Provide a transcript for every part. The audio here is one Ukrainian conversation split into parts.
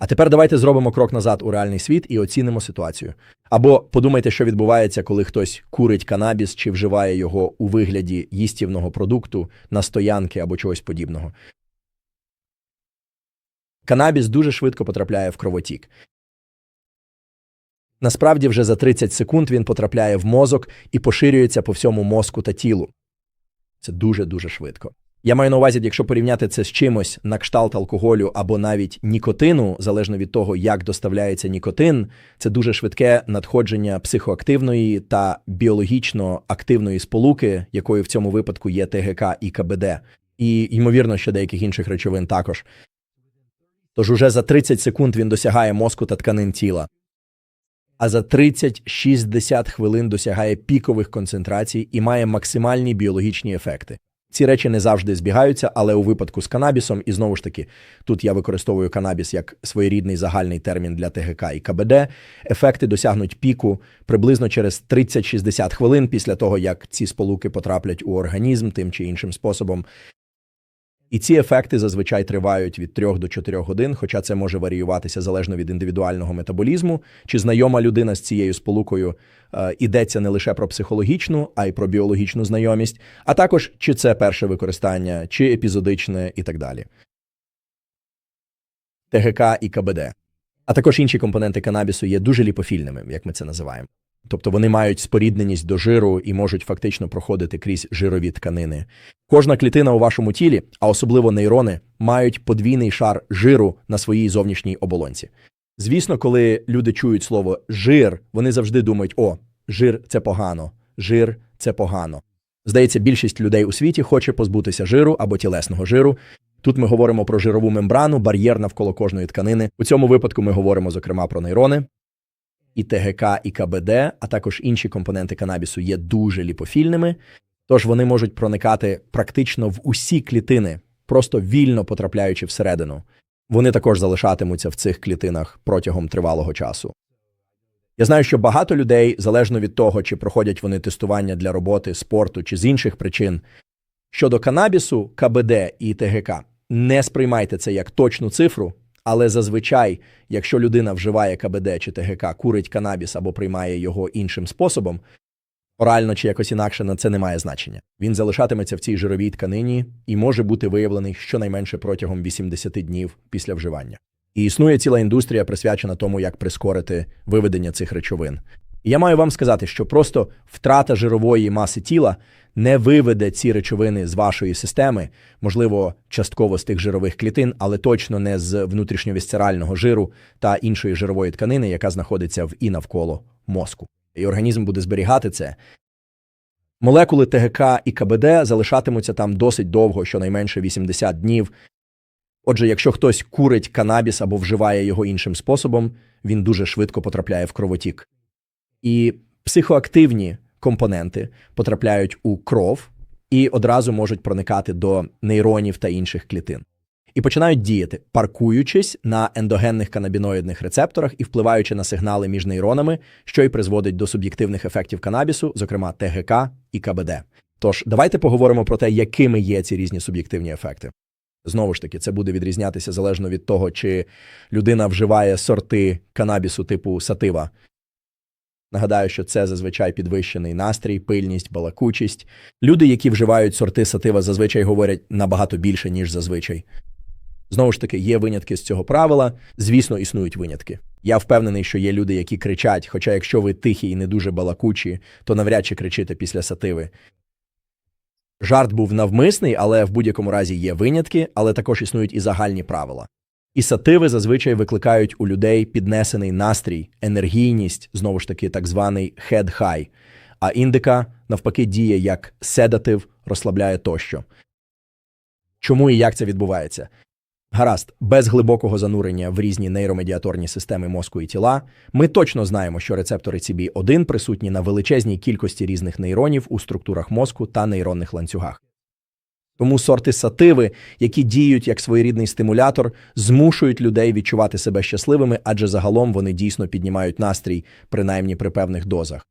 А тепер давайте зробимо крок назад у реальний світ і оцінимо ситуацію. Або подумайте, що відбувається, коли хтось курить канабіс чи вживає його у вигляді їстівного продукту, настоянки або чогось подібного. Канабіс дуже швидко потрапляє в кровотік. Насправді, вже за 30 секунд він потрапляє в мозок і поширюється по всьому мозку та тілу. Це дуже-дуже швидко. Я маю на увазі, якщо порівняти це з чимось на кшталт алкоголю або навіть нікотину, залежно від того, як доставляється нікотин, це дуже швидке надходження психоактивної та біологічно активної сполуки, якою в цьому випадку є ТГК і КБД, і ймовірно, ще деяких інших речовин також. Тож уже за 30 секунд він досягає мозку та тканин тіла, а за 30-60 хвилин досягає пікових концентрацій і має максимальні біологічні ефекти. Ці речі не завжди збігаються, але у випадку з канабісом, і знову ж таки, тут я використовую канабіс як своєрідний загальний термін для ТГК і КБД, ефекти досягнуть піку приблизно через 30-60 хвилин після того, як ці сполуки потраплять у організм тим чи іншим способом. І ці ефекти зазвичай тривають від 3 до 4 годин, хоча це може варіюватися залежно від індивідуального метаболізму, чи знайома людина з цією сполукою е, йдеться не лише про психологічну, а й про біологічну знайомість, а також чи це перше використання, чи епізодичне і так далі. ТГК і КБД. А також інші компоненти канабісу є дуже ліпофільними, як ми це називаємо. Тобто вони мають спорідненість до жиру і можуть фактично проходити крізь жирові тканини. Кожна клітина у вашому тілі, а особливо нейрони, мають подвійний шар жиру на своїй зовнішній оболонці. Звісно, коли люди чують слово жир, вони завжди думають: о, жир це погано, жир це погано. Здається, більшість людей у світі хоче позбутися жиру або тілесного жиру. Тут ми говоримо про жирову мембрану, бар'єр навколо кожної тканини. У цьому випадку ми говоримо, зокрема, про нейрони. І ТГК, і КБД, а також інші компоненти канабісу є дуже ліпофільними, тож вони можуть проникати практично в усі клітини, просто вільно потрапляючи всередину. Вони також залишатимуться в цих клітинах протягом тривалого часу. Я знаю, що багато людей, залежно від того, чи проходять вони тестування для роботи, спорту чи з інших причин, щодо канабісу, КБД і ТГК, не сприймайте це як точну цифру, але зазвичай, якщо людина вживає КБД чи ТГК, курить канабіс або приймає його іншим способом, орально чи якось інакше на це не має значення. Він залишатиметься в цій жировій тканині і може бути виявлений щонайменше протягом 80 днів після вживання. І існує ціла індустрія, присвячена тому, як прискорити виведення цих речовин. Я маю вам сказати, що просто втрата жирової маси тіла не виведе ці речовини з вашої системи, можливо, частково з тих жирових клітин, але точно не з внутрішньовісцерального жиру та іншої жирової тканини, яка знаходиться в і навколо мозку. І організм буде зберігати це. Молекули ТГК і КБД залишатимуться там досить довго, щонайменше 80 днів. Отже, якщо хтось курить канабіс або вживає його іншим способом, він дуже швидко потрапляє в кровотік. І психоактивні компоненти потрапляють у кров і одразу можуть проникати до нейронів та інших клітин. І починають діяти, паркуючись на ендогенних канабіноїдних рецепторах і впливаючи на сигнали між нейронами, що й призводить до суб'єктивних ефектів канабісу, зокрема ТГК і КБД. Тож давайте поговоримо про те, якими є ці різні суб'єктивні ефекти. Знову ж таки, це буде відрізнятися залежно від того, чи людина вживає сорти канабісу типу сатива. Нагадаю, що це зазвичай підвищений настрій, пильність, балакучість. Люди, які вживають сорти сатива, зазвичай говорять набагато більше, ніж зазвичай. Знову ж таки, є винятки з цього правила. Звісно, існують винятки. Я впевнений, що є люди, які кричать, хоча якщо ви тихі і не дуже балакучі, то навряд чи кричите після сативи. Жарт був навмисний, але в будь-якому разі є винятки, але також існують і загальні правила. І сативи зазвичай викликають у людей піднесений настрій, енергійність, знову ж таки, так званий head high, а індика, навпаки, діє як седатив, розслабляє тощо. Чому і як це відбувається? Гаразд, без глибокого занурення в різні нейромедіаторні системи мозку і тіла, ми точно знаємо, що рецептори CB1 присутні на величезній кількості різних нейронів у структурах мозку та нейронних ланцюгах. Тому сорти сативи, які діють як своєрідний стимулятор, змушують людей відчувати себе щасливими, адже загалом вони дійсно піднімають настрій, принаймні при певних дозах.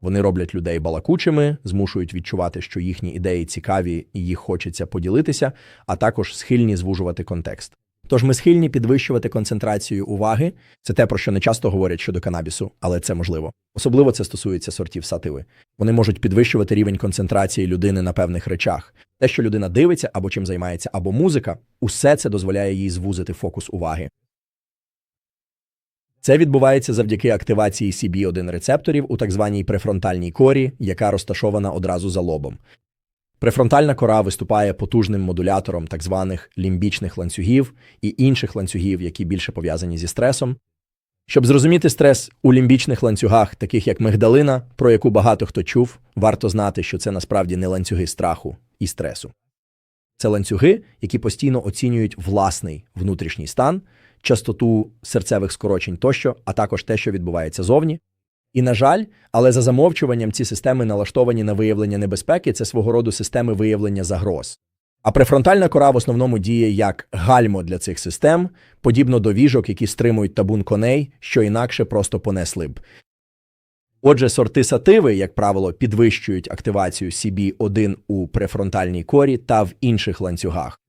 Вони роблять людей балакучими, змушують відчувати, що їхні ідеї цікаві і їх хочеться поділитися, а також схильні звужувати контекст. Тож ми схильні підвищувати концентрацію уваги. Це те, про що не часто говорять щодо канабісу, але це можливо. Особливо це стосується сортів сативи. Вони можуть підвищувати рівень концентрації людини на певних речах. Те, що людина дивиться або чим займається, або музика, усе це дозволяє їй звузити фокус уваги. Це відбувається завдяки активації CB1 рецепторів у так званій префронтальній корі, яка розташована одразу за лобом. Префронтальна кора виступає потужним модулятором так званих лімбічних ланцюгів і інших ланцюгів, які більше пов'язані зі стресом. Щоб зрозуміти стрес у лімбічних ланцюгах, таких як мигдалина, про яку багато хто чув, варто знати, що це насправді не ланцюги страху і стресу. Це ланцюги, які постійно оцінюють власний внутрішній стан, частоту серцевих скорочень тощо, а також те, що відбувається зовні. І, на жаль, але за замовчуванням ці системи налаштовані на виявлення небезпеки, це свого роду системи виявлення загроз. А префронтальна кора в основному діє як гальмо для цих систем, подібно до віжок, які стримують табун коней, що інакше просто понесли б. Отже, сорти сативи, як правило, підвищують активацію CB1 у префронтальній корі та в інших ланцюгах.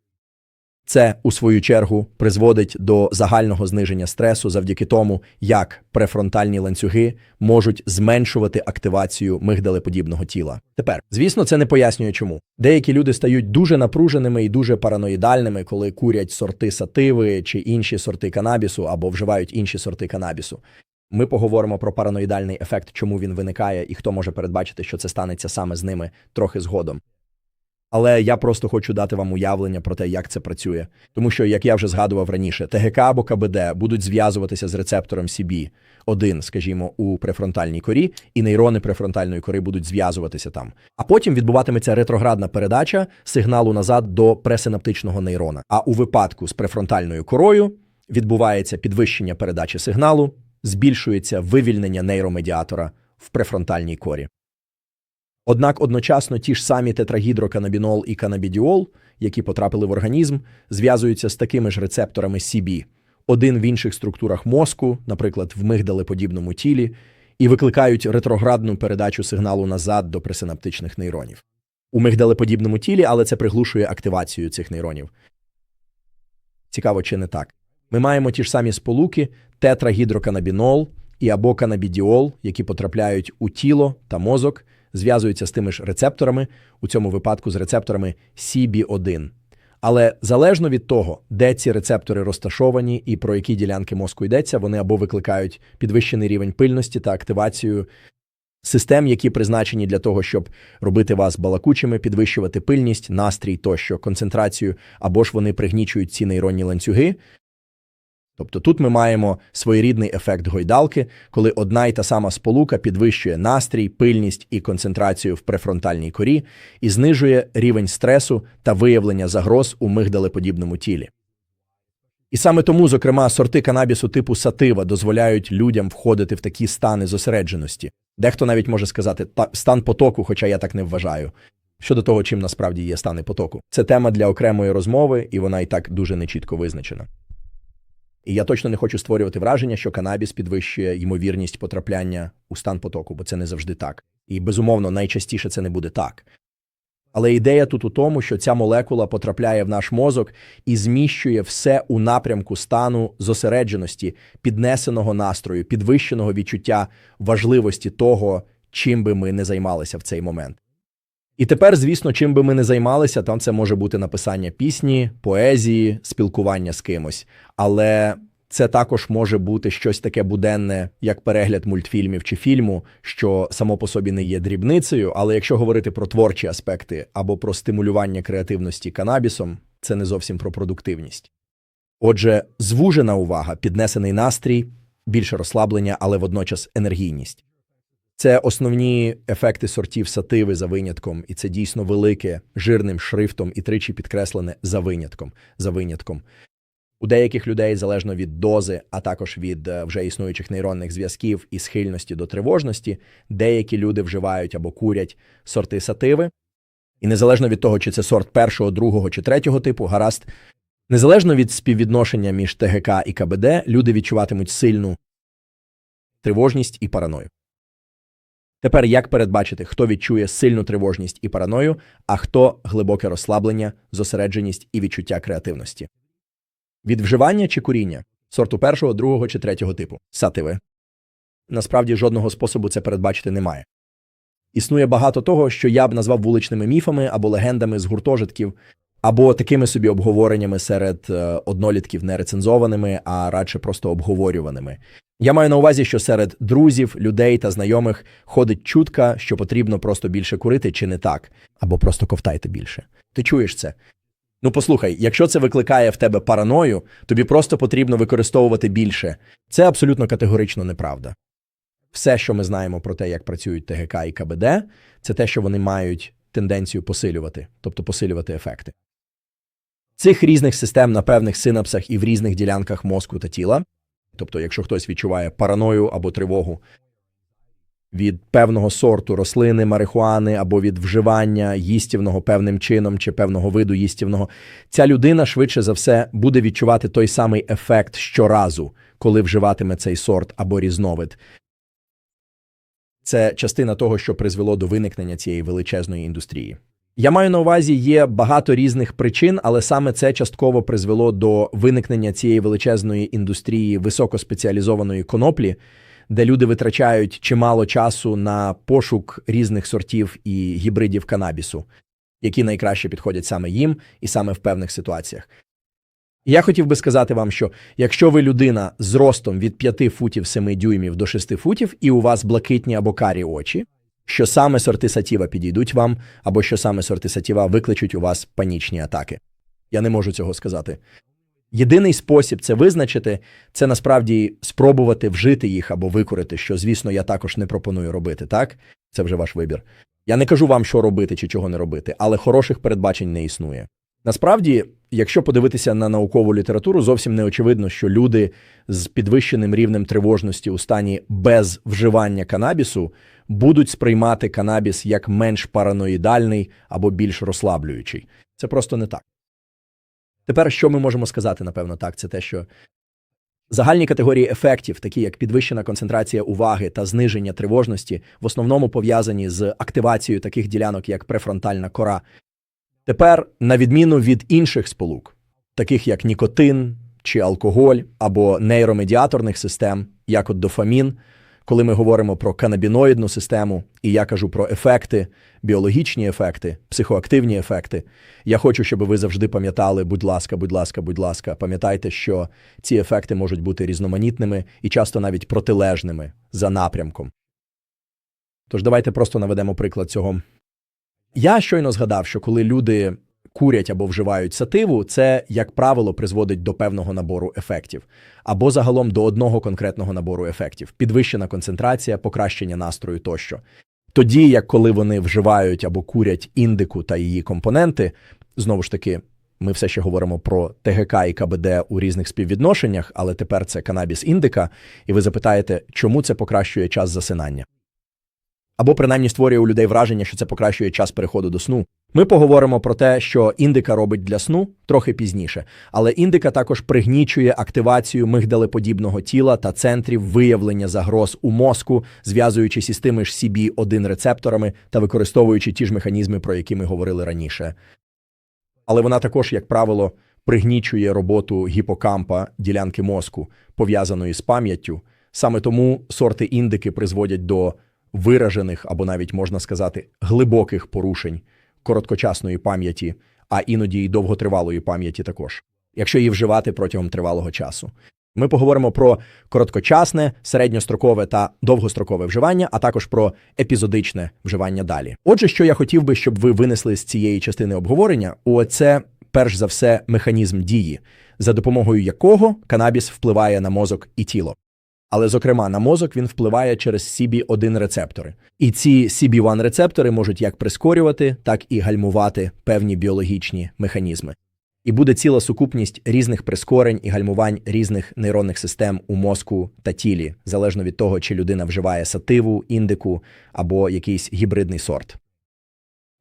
Це, у свою чергу, призводить до загального зниження стресу завдяки тому, як префронтальні ланцюги можуть зменшувати активацію мигдалеподібного тіла. Тепер, звісно, це не пояснює чому. Деякі люди стають дуже напруженими і дуже параноїдальними, коли курять сорти сативи чи інші сорти канабісу або вживають інші сорти канабісу. Ми поговоримо про параноїдальний ефект, чому він виникає, і хто може передбачити, що це станеться саме з ними трохи згодом. Але я просто хочу дати вам уявлення про те, як це працює. Тому що, як я вже згадував раніше, ТГК або КБД будуть зв'язуватися з рецептором CB, один, скажімо, у префронтальній корі, і нейрони префронтальної кори будуть зв'язуватися там. А потім відбуватиметься ретроградна передача сигналу назад до пресинаптичного нейрона. А у випадку з префронтальною корою відбувається підвищення передачі сигналу, збільшується вивільнення нейромедіатора в префронтальній корі. Однак одночасно ті ж самі тетрагідроканабінол і канабідіол, які потрапили в організм, зв'язуються з такими ж рецепторами CB, один в інших структурах мозку, наприклад, в мигдалеподібному тілі, і викликають ретроградну передачу сигналу назад до пресинаптичних нейронів. У мигдалеподібному тілі, але це приглушує активацію цих нейронів. Цікаво, чи не так. Ми маємо ті ж самі сполуки тетрагідроканабінол і або канабідіол, які потрапляють у тіло та мозок, зв'язуються з тими ж рецепторами, у цьому випадку з рецепторами CB1. Але залежно від того, де ці рецептори розташовані і про які ділянки мозку йдеться, вони або викликають підвищений рівень пильності та активацію систем, які призначені для того, щоб робити вас балакучими, підвищувати пильність, настрій тощо, концентрацію, або ж вони пригнічують ці нейронні ланцюги, Тобто тут ми маємо своєрідний ефект гойдалки, коли одна й та сама сполука підвищує настрій, пильність і концентрацію в префронтальній корі і знижує рівень стресу та виявлення загроз у мигдалеподібному тілі. І саме тому, зокрема, сорти канабісу типу сатива дозволяють людям входити в такі стани зосередженості. Дехто навіть може сказати стан потоку, хоча я так не вважаю. Щодо того, чим насправді є стани потоку. Це тема для окремої розмови, і вона і так дуже нечітко визначена. І я точно не хочу створювати враження, що канабіс підвищує ймовірність потрапляння у стан потоку, бо це не завжди так. І безумовно, найчастіше це не буде так. Але ідея тут у тому, що ця молекула потрапляє в наш мозок і зміщує все у напрямку стану зосередженості, піднесеного настрою, підвищеного відчуття важливості того, чим би ми не займалися в цей момент. І тепер, звісно, чим би ми не займалися, там це може бути написання пісні, поезії, спілкування з кимось. Але це також може бути щось таке буденне, як перегляд мультфільмів чи фільму, що само по собі не є дрібницею. Але якщо говорити про творчі аспекти або про стимулювання креативності канабісом, це не зовсім про продуктивність. Отже, звужена увага, піднесений настрій, більше розслаблення, але водночас енергійність. Це основні ефекти сортів сативи за винятком, і це дійсно велике жирним шрифтом і тричі підкреслене за винятком. За винятком. У деяких людей залежно від дози, а також від е, вже існуючих нейронних зв'язків і схильності до тривожності, деякі люди вживають або курять сорти сативи. І незалежно від того, чи це сорт першого, другого чи третього типу, гаразд, незалежно від співвідношення між ТГК і КБД, люди відчуватимуть сильну тривожність і параною. Тепер як передбачити, хто відчує сильну тривожність і параною, а хто глибоке розслаблення, зосередженість і відчуття креативності? Від вживання чи куріння? Сорту першого, другого чи третього типу. Сативи. Насправді жодного способу це передбачити немає. Існує багато того, що я б назвав вуличними міфами або легендами з гуртожитків, або такими собі обговореннями серед е, однолітків не рецензованими, а радше просто обговорюваними. Я маю на увазі, що серед друзів, людей та знайомих ходить чутка, що потрібно просто більше курити, чи не так, або просто ковтайте більше. Ти чуєш це? Ну послухай, якщо це викликає в тебе параною, тобі просто потрібно використовувати більше. Це абсолютно категорично неправда. Все, що ми знаємо про те, як працюють ТГК і КБД, це те, що вони мають тенденцію посилювати, тобто посилювати ефекти. Цих різних систем на певних синапсах і в різних ділянках мозку та тіла, тобто, якщо хтось відчуває параною або тривогу від певного сорту рослини, марихуани або від вживання їстівного певним чином чи певного виду їстівного, ця людина швидше за все буде відчувати той самий ефект щоразу, коли вживатиме цей сорт або різновид. Це частина того, що призвело до виникнення цієї величезної індустрії. Я маю на увазі, є багато різних причин, але саме це частково призвело до виникнення цієї величезної індустрії високоспеціалізованої коноплі, де люди витрачають чимало часу на пошук різних сортів і гібридів канабісу, які найкраще підходять саме їм і саме в певних ситуаціях. Я хотів би сказати вам, що якщо ви людина з ростом від 5 футів 7 дюймів до 6 футів, і у вас блакитні або карі очі, що саме сорти сатіва підійдуть вам, або що саме сорти сатіва викличуть у вас панічні атаки. Я не можу цього сказати. Єдиний спосіб це визначити, це насправді спробувати вжити їх або викорити, що, звісно, я також не пропоную робити, так? Це вже ваш вибір. Я не кажу вам, що робити чи чого не робити, але хороших передбачень не існує. Насправді, якщо подивитися на наукову літературу, зовсім не очевидно, що люди з підвищеним рівнем тривожності у стані без вживання канабісу будуть сприймати канабіс як менш параноїдальний або більш розслаблюючий. Це просто не так. Тепер, що ми можемо сказати, напевно, так, це те, що загальні категорії ефектів, такі як підвищена концентрація уваги та зниження тривожності, в основному пов'язані з активацією таких ділянок, як префронтальна кора. Тепер, на відміну від інших сполук, таких як нікотин чи алкоголь або нейромедіаторних систем, як от дофамін, коли ми говоримо про канабіноїдну систему, і я кажу про ефекти, біологічні ефекти, психоактивні ефекти, я хочу, щоб ви завжди пам'ятали, будь ласка, будь ласка, будь ласка, пам'ятайте, що ці ефекти можуть бути різноманітними і часто навіть протилежними за напрямком. Тож давайте просто наведемо приклад цього. Я щойно згадав, що коли люди курять або вживають сативу, це, як правило, призводить до певного набору ефектів, або загалом до одного конкретного набору ефектів: підвищена концентрація, покращення настрою тощо. Тоді, як коли вони вживають або курять індику та її компоненти, знову ж таки, ми все ще говоримо про ТГК і КБД у різних співвідношеннях, але тепер це канабіс індика, і ви запитаєте, чому це покращує час засинання? Або принаймні створює у людей враження, що це покращує час переходу до сну. Ми поговоримо про те, що індика робить для сну трохи пізніше, але індика також пригнічує активацію мигдалеподібного тіла та центрів виявлення загроз у мозку, зв'язуючись із тими ж CB1 рецепторами та використовуючи ті ж механізми, про які ми говорили раніше. Але вона також, як правило, пригнічує роботу гіпокампа ділянки мозку, пов'язаної з пам'яттю. Саме тому сорти індики призводять до виражених або навіть можна сказати глибоких порушень короткочасної пам'яті, а іноді й довготривалої пам'яті також, якщо її вживати протягом тривалого часу. Ми поговоримо про короткочасне, середньострокове та довгострокове вживання, а також про епізодичне вживання далі. Отже, що я хотів би, щоб ви винесли з цієї частини обговорення, це перш за все механізм дії, за допомогою якого канабіс впливає на мозок і тіло. Але, зокрема, на мозок він впливає через CB1 рецептори. І ці CB1 рецептори можуть як прискорювати, так і гальмувати певні біологічні механізми. І буде ціла сукупність різних прискорень і гальмувань різних нейронних систем у мозку та тілі, залежно від того, чи людина вживає сативу, індику або якийсь гібридний сорт.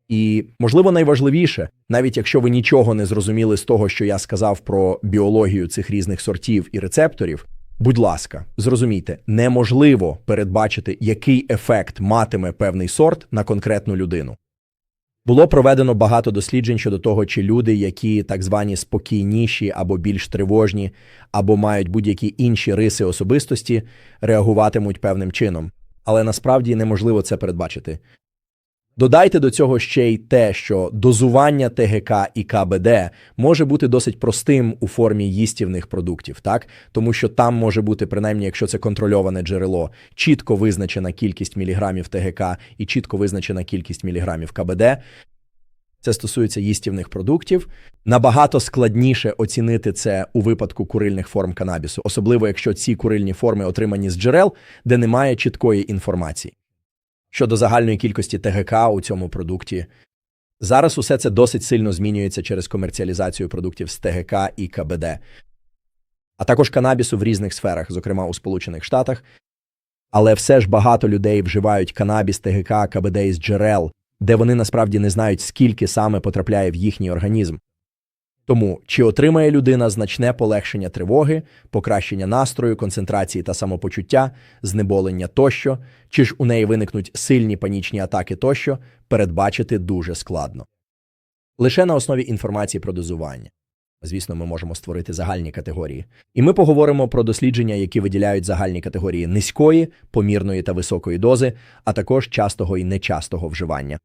І, можливо, найважливіше, навіть якщо ви нічого не зрозуміли з того, що я сказав про біологію цих різних сортів і рецепторів, Будь ласка, зрозумійте, неможливо передбачити, який ефект матиме певний сорт на конкретну людину. Було проведено багато досліджень щодо того, чи люди, які так звані спокійніші або більш тривожні, або мають будь-які інші риси особистості, реагуватимуть певним чином. Але насправді неможливо це передбачити. Додайте до цього ще й те, що дозування ТГК і КБД може бути досить простим у формі їстівних продуктів, так тому що там може бути, принаймні, якщо це контрольоване джерело, чітко визначена кількість міліграмів ТГК і чітко визначена кількість міліграмів КБД. Це стосується їстівних продуктів. Набагато складніше оцінити це у випадку курильних форм канабісу, особливо якщо ці курильні форми отримані з джерел, де немає чіткої інформації. Щодо загальної кількості ТГК у цьому продукті, зараз усе це досить сильно змінюється через комерціалізацію продуктів з ТГК і КБД, а також канабісу в різних сферах, зокрема у Сполучених Штатах. Але все ж багато людей вживають канабіс, ТГК, КБД із джерел, де вони насправді не знають, скільки саме потрапляє в їхній організм. Тому чи отримає людина значне полегшення тривоги, покращення настрою, концентрації та самопочуття, знеболення тощо, чи ж у неї виникнуть сильні панічні атаки тощо, передбачити дуже складно. Лише на основі інформації про дозування. Звісно, ми можемо створити загальні категорії. І ми поговоримо про дослідження, які виділяють загальні категорії низької, помірної та високої дози, а також частого і нечастого вживання.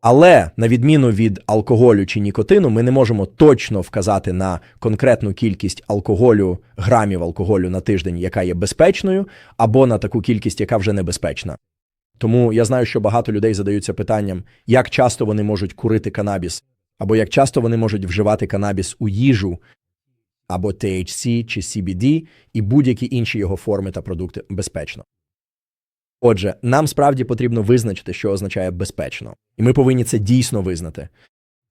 Але на відміну від алкоголю чи нікотину, ми не можемо точно вказати на конкретну кількість алкоголю, грамів алкоголю на тиждень, яка є безпечною, або на таку кількість, яка вже небезпечна. Тому я знаю, що багато людей задаються питанням, як часто вони можуть курити канабіс, або як часто вони можуть вживати канабіс у їжу, або THC чи CBD і будь-які інші його форми та продукти безпечно. Отже, нам справді потрібно визначити, що означає безпечно, і ми повинні це дійсно визнати.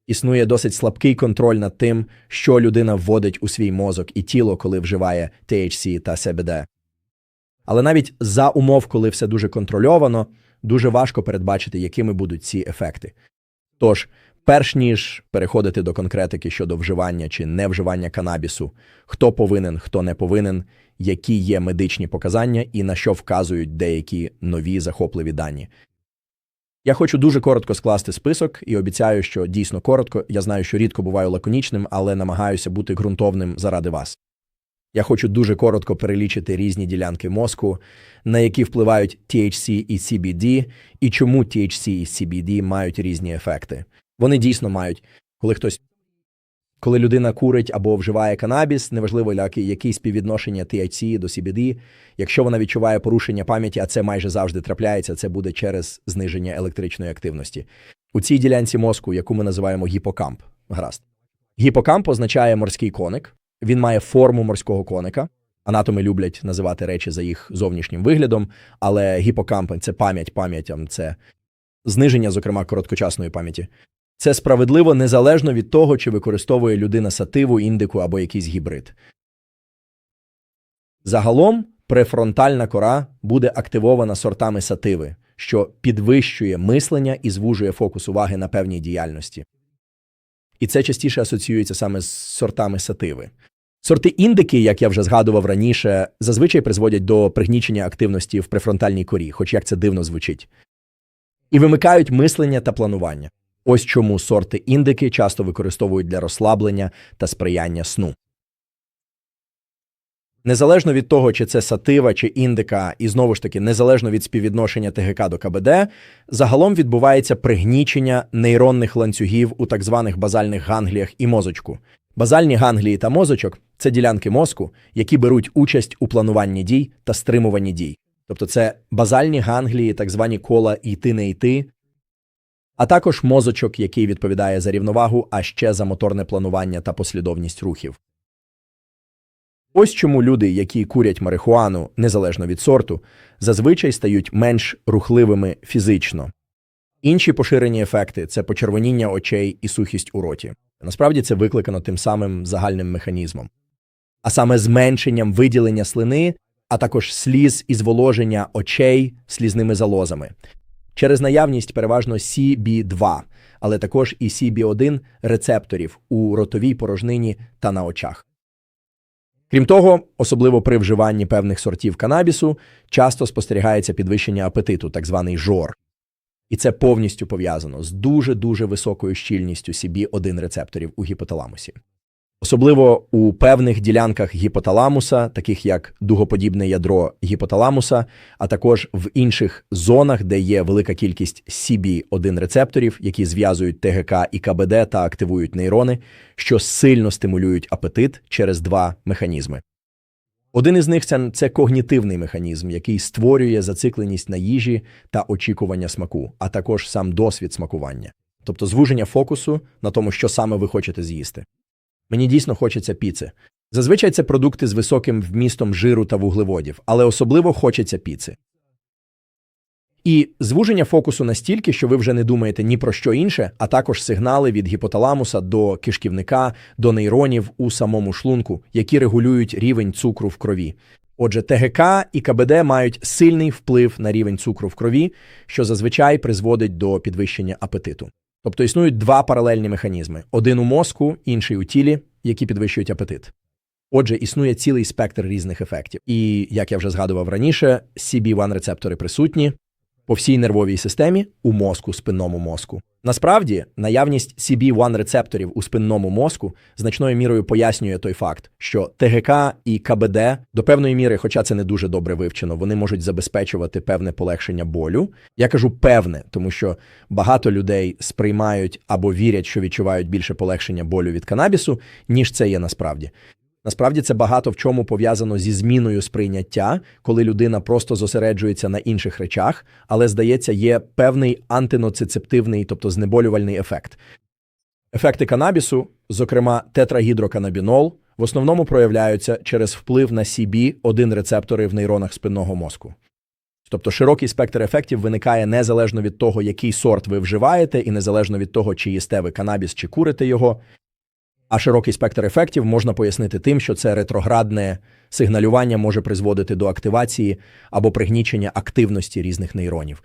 Існує досить слабкий контроль над тим, що людина вводить у свій мозок і тіло, коли вживає THC та CBD. Але навіть за умов, коли все дуже контрольовано, дуже важко передбачити, якими будуть ці ефекти. Тож, перш ніж переходити до конкретики щодо вживання чи невживання канабісу, хто повинен, хто не повинен, які є медичні показання і на що вказують деякі нові захопливі дані. Я хочу дуже коротко скласти список і обіцяю, що дійсно коротко. Я знаю, що рідко буваю лаконічним, але намагаюся бути ґрунтовним заради вас. Я хочу дуже коротко перелічити різні ділянки мозку, на які впливають THC і CBD, і чому THC і CBD мають різні ефекти. Вони дійсно мають, коли хтось коли людина курить або вживає канабіс, неважливо яке співвідношення THC до CBD, якщо вона відчуває порушення пам'яті, а це майже завжди трапляється, це буде через зниження електричної активності. У цій ділянці мозку, яку ми називаємо гіпокамп, гаразд. Гіпокамп означає морський коник, він має форму морського коника. Анатоми люблять називати речі за їх зовнішнім виглядом, але гіпокамп це пам'ять пам'ятям, це зниження, зокрема, короткочасної пам'яті. Це справедливо незалежно від того, чи використовує людина сативу, індику або якийсь гібрид. Загалом префронтальна кора буде активована сортами сативи, що підвищує мислення і звужує фокус уваги на певній діяльності. І це частіше асоціюється саме з сортами сативи. Сорти індики, як я вже згадував раніше, зазвичай призводять до пригнічення активності в префронтальній корі, хоч як це дивно звучить, і вимикають мислення та планування. Ось чому сорти індики часто використовують для розслаблення та сприяння сну. Незалежно від того, чи це сатива чи індика, і знову ж таки, незалежно від співвідношення ТГК до КБД, загалом відбувається пригнічення нейронних ланцюгів у так званих базальних гангліях і мозочку. Базальні ганглії та мозочок це ділянки мозку, які беруть участь у плануванні дій та стримуванні дій. Тобто це базальні ганглії, так звані кола йти не йти, а також мозочок, який відповідає за рівновагу, а ще за моторне планування та послідовність рухів. Ось чому люди, які курять марихуану незалежно від сорту, зазвичай стають менш рухливими фізично. Інші поширені ефекти це почервоніння очей і сухість у роті. Насправді це викликано тим самим загальним механізмом, а саме зменшенням виділення слини, а також сліз і зволоження очей слізними залозами через наявність переважно CB2, але також і CB1 рецепторів у ротовій порожнині та на очах. Крім того, особливо при вживанні певних сортів канабісу, часто спостерігається підвищення апетиту, так званий жор. І це повністю пов'язано з дуже-дуже високою щільністю CB1 рецепторів у гіпоталамусі. Особливо у певних ділянках гіпоталамуса, таких як дугоподібне ядро гіпоталамуса, а також в інших зонах, де є велика кількість CB1 рецепторів, які зв'язують ТГК і КБД та активують нейрони, що сильно стимулюють апетит через два механізми. Один із них це, когнітивний механізм, який створює зацикленість на їжі та очікування смаку, а також сам досвід смакування, тобто звуження фокусу на тому, що саме ви хочете з'їсти. Мені дійсно хочеться піци. Зазвичай це продукти з високим вмістом жиру та вуглеводів, але особливо хочеться піци. І звуження фокусу настільки, що ви вже не думаєте ні про що інше, а також сигнали від гіпоталамуса до кишківника, до нейронів у самому шлунку, які регулюють рівень цукру в крові. Отже, ТГК і КБД мають сильний вплив на рівень цукру в крові, що зазвичай призводить до підвищення апетиту. Тобто існують два паралельні механізми: один у мозку, інший у тілі, які підвищують апетит. Отже, існує цілий спектр різних ефектів. І, як я вже згадував раніше, CB1 рецептори присутні по всій нервовій системі у мозку, спинному мозку. Насправді, наявність CB1 рецепторів у спинному мозку значною мірою пояснює той факт, що ТГК і КБД до певної міри, хоча це не дуже добре вивчено, вони можуть забезпечувати певне полегшення болю. Я кажу певне, тому що багато людей сприймають або вірять, що відчувають більше полегшення болю від канабісу, ніж це є насправді. Насправді це багато в чому пов'язано зі зміною сприйняття, коли людина просто зосереджується на інших речах, але, здається, є певний антиноцицептивний, тобто знеболювальний ефект. Ефекти канабісу, зокрема тетрагідроканабінол, в основному проявляються через вплив на CB1 рецептори в нейронах спинного мозку. Тобто широкий спектр ефектів виникає незалежно від того, який сорт ви вживаєте, і незалежно від того, чи їсте ви канабіс чи курите його. А широкий спектр ефектів можна пояснити тим, що це ретроградне сигналювання може призводити до активації або пригнічення активності різних нейронів.